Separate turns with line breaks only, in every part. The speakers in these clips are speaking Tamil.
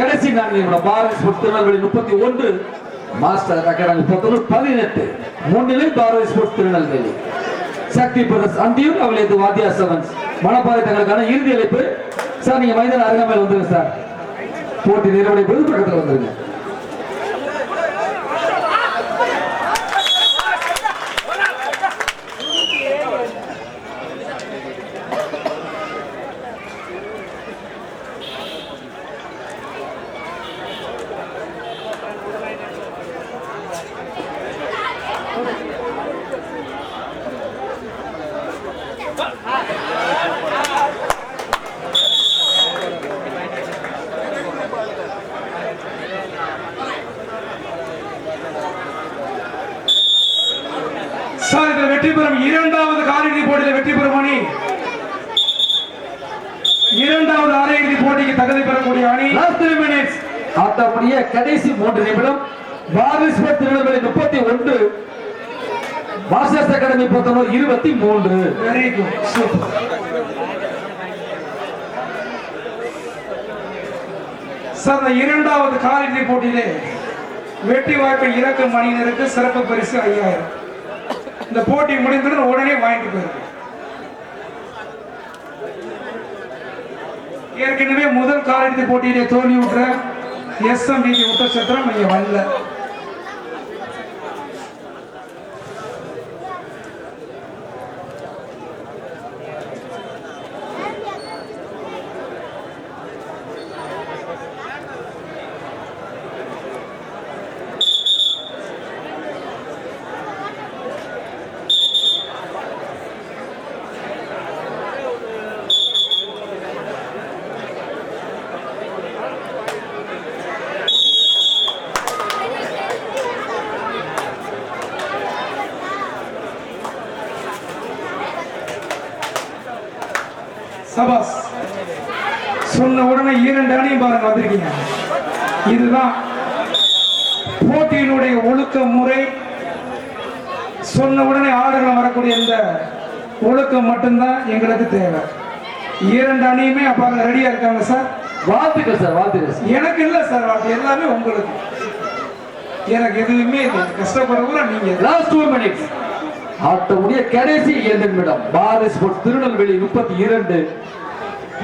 கடைசி நான்கு பாரதி திருநெல்வேலி முப்பத்தி ஒன்று மாஸ்டர் அகாடமி முப்பத்தொன்று பதினெட்டு. மூன்றிலே பாரதி ஸ்போர்ட்ஸ் திருநெல்வேலி. சக்தி பிரதர்ஸ் அந்தியூர் அவளது வாத்தியா செவன்ஸ் மணப்பாறை தங்களுக்கான இறுதி அழைப்பு. சார் நீங்க மைதான அருகாமையில் வந்துருங்க சார். போட்டி நிறைவடை பொழுது பக்கத்தில் வந்துருங்க
சார் இதில் வெற்றி பெறும் இரண்டாவது காலிறுதி போட்டியில் வெற்றி பெறும் அணி. இரண்டாவது அரையிறுதி போட்டிக்கு தகுதி பெறக்கூடிய அணி.
ஆட்டமுடைய கடைசி மூன்று நிமிடம். ஸ்போர்ட்ஸ் திருநெல்வேலி முப்பத்தி ஒன்று. மாஸ்டர்ஸ் அகாடமி பொறுத்தவரை இருபத்தி மூன்று.
வெரி குட் சூப்பர் சார் இரண்டாவது காலிறுதி போட்டியிலே வெற்றி வாய்ப்பை இறக்கும் அணியினருக்கு சிறப்பு பரிசு ஐயாயிரம். இந்த போட்டி முடிந்ததும் உடனே வாங்கிட்டு போயிருக்கு ஏற்கனவே முதல் காலிறுதி போட்டியிலே தோல்வியுற்ற விட்ட சத்திரம் இங்கே வரல சபாஸ். சொன்ன உடனே இரண்டு அணியும் பாருங்க வந்திருக்கீங்க. இதுதான் போட்டியினுடைய ஒழுக்க முறை சொன்ன உடனே ஆடுகளம் வரக்கூடிய இந்த ஒழுக்கம் மட்டும்தான் எங்களுக்கு தேவை. இரண்டு அணியுமே பாருங்க ரெடியா இருக்காங்க சார்.
வாழ்த்துக்கள் சார் வாழ்த்துக்கள்
எனக்கு இல்லை சார் அது எல்லாமே உங்களுக்கு. எனக்கு எதுவுமே இல்லை. கஷ்டப்பட கூட நீங்க.
லாஸ்ட் டூ மினிட்ஸ் ஆட்டமுடைய கடைசி இரண்டு நிமிடம் பாரதி ஸ்போர்ட்ஸ் திருநெல்வேலி முப்பத்தி இரண்டு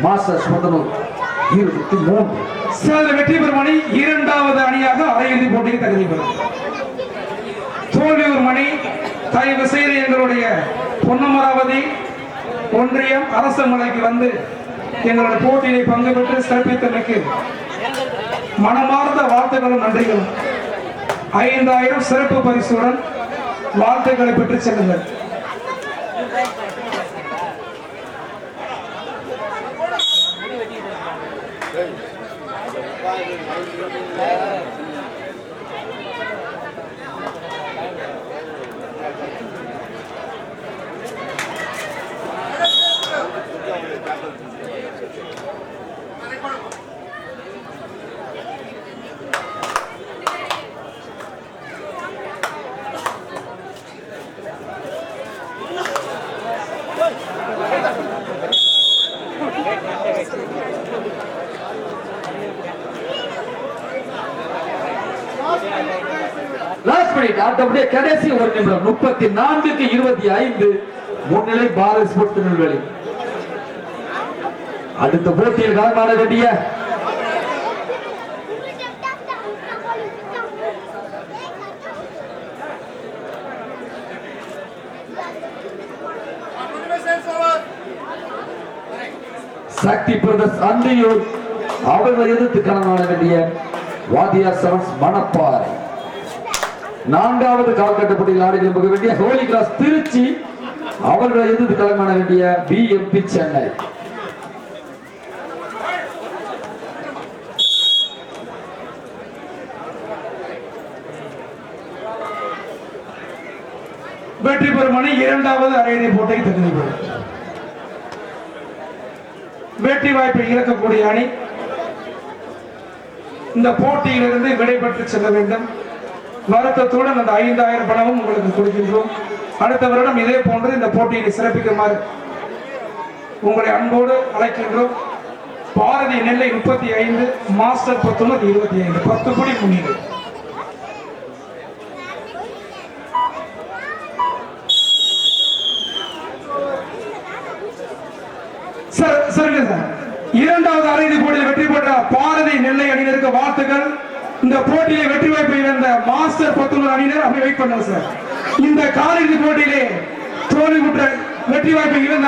மாஸ்டர் பொறுத்தவரை இருபத்தி மூன்று.
சேல வெற்றி பெறும் அணி இரண்டாவது அணியாக அரையிறுதி போட்டிக்கு தகுதி பெறும். தோல்வியூர் மணி தயவு செய்து எங்களுடைய பொன்னமராவதி ஒன்றியம் அரச மலைக்கு வந்து எங்களுடைய போட்டியிலே பங்கு பெற்று சிறப்பித்தமைக்கு மனமார்ந்த வார்த்தைகளும் நன்றிகளும். ஐந்தாயிரம் சிறப்பு பரிசுடன் வாழ்த்துக்களை பெற்று செல்லுங்கள்.
லாஸ்ட் மினிட் ஆட்டமுடைய கடைசி ஒரு நிமிடம் முப்பத்தி நான்குக்கு இருபத்தி ஐந்து முன்னிலை பாரதி ஸ்போர்ட்ஸ் திருநெல்வேலி அடுத்த போட்டியில் காலமான வேண்டிய? சக்தி பிரதர்ஸ் அந்தியூர் அவர்களை எதிர்த்து களமாட வேண்டிய வாதியா செவன்ஸ் மணப்பாறை. நான்காவது கால்கட்ட போட்டியில் ஆடி போக வேண்டிய ஹோலி கிளாஸ் திருச்சி. அவர்களை எதிர்த்து களமான வேண்டிய பிஎம்பி சென்னை
வெற்றி பெறும் அணி இரண்டாவது அரையிறுதி போட்டை தகுதி பெறும். வெற்றி வாய்ப்பை இழக்கக்கூடிய அணி. இந்த போட்டியிலிருந்து விடைபெற்று செல்ல வேண்டும். வருத்தத்துடன் அந்த ஐந்தாயிரம் பணமும் உங்களுக்கு கொடுக்கின்றோம். அடுத்த வருடம் இதே போன்று இந்த போட்டியை சிறப்பிக்குமாறு உங்களை அன்போடு அழைக்கின்றோம். பாரதி நெல்லை முப்பத்தி ஐந்து மாஸ்டர் பத்தொன்பது இருபத்தி ஐந்து பத்து கோடி முன்னிலை சார் சரிங்க சார். இரண்டாவது அரையிறுதி போட்டியில் வெற்றி பெற்ற பாரதி நெல்லை அணியினருக்கு வாழ்த்துக்கள். இந்த போட்டியிலே வெற்றி வாய்ப்பை இழந்த மாஸ்டர் பத்தொன்பது அணியினர் அப்படி வெயிட் பண்ணுங்க சார். இந்த காலிறுதி போட்டியிலே தோல்வி பெற்ற வெற்றி வாய்ப்பை இழந்த